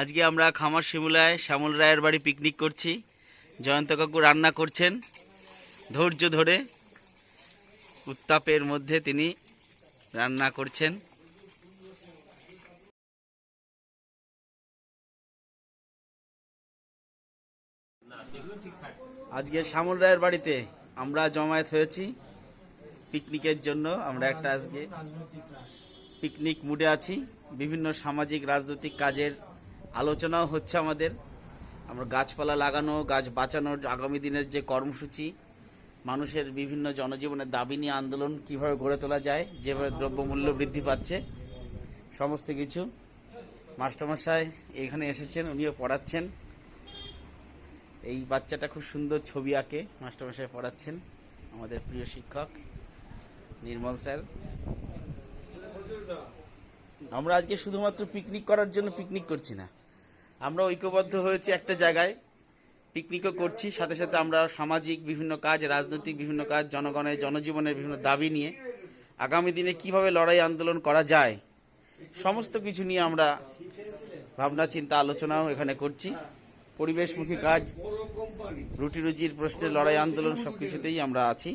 আজকে আমরা খামার শিমুলায় শ্যামল রায়ের বাড়ি পিকনিক করছি। জয়ন্ত কাকু রান্না করছেন। ধৈর্য ধরে উত্তাপের মধ্যে তিনি রান্না করছেন। আজকে শ্যামল রায়ের বাড়িতে আমরা জমায়েত হয়েছি। পিকনিকের জন্য আমরা একটা আজকে পিকনিক মুডে আছি। বিভিন্ন সামাজিক, রাজনৈতিক কাজের আলোচনাও হচ্ছে আমাদের। আমরা গাছপালা লাগানো, গাছ বাঁচানোর আগামী দিনের যে কর্মসূচি, মানুষের বিভিন্ন জনজীবনের দাবি নিয়ে আন্দোলন কীভাবে গড়ে তোলা যায়, যেভাবে দ্রব্যমূল্য বৃদ্ধি পাচ্ছে, সমস্ত কিছু। মাস্টারমশাই এখানে এসেছেন, উনিও পড়াচ্ছেন। এই বাচ্চাটা খুব সুন্দর ছবি আঁকে, মাস্টারমশাই পড়াচ্ছেন, আমাদের প্রিয় শিক্ষক নির্মল স্যার। আমরা আজকে শুধুমাত্র পিকনিক করার জন্য পিকনিক করছি না। আমরা ঐক্যবদ্ধ হয়েছি একটা জায়গায়, পিকনিকও করছি, সাথে সাথে আমরা সামাজিক বিভিন্ন কাজ, রাজনৈতিক বিভিন্ন কাজ, জনগণের, জনজীবনের বিভিন্ন দাবি নিয়ে আগামী দিনে কীভাবে লড়াই আন্দোলন করা যায়, সমস্ত কিছু নিয়ে আমরা ভাবনা, চিন্তা, আলোচনাও এখানে করছি। পরিবেশমুখী কাজ রুটি রুজির প্রশ্নে লড়াই আন্দোলন সব কিছুতেই আমরা আছি।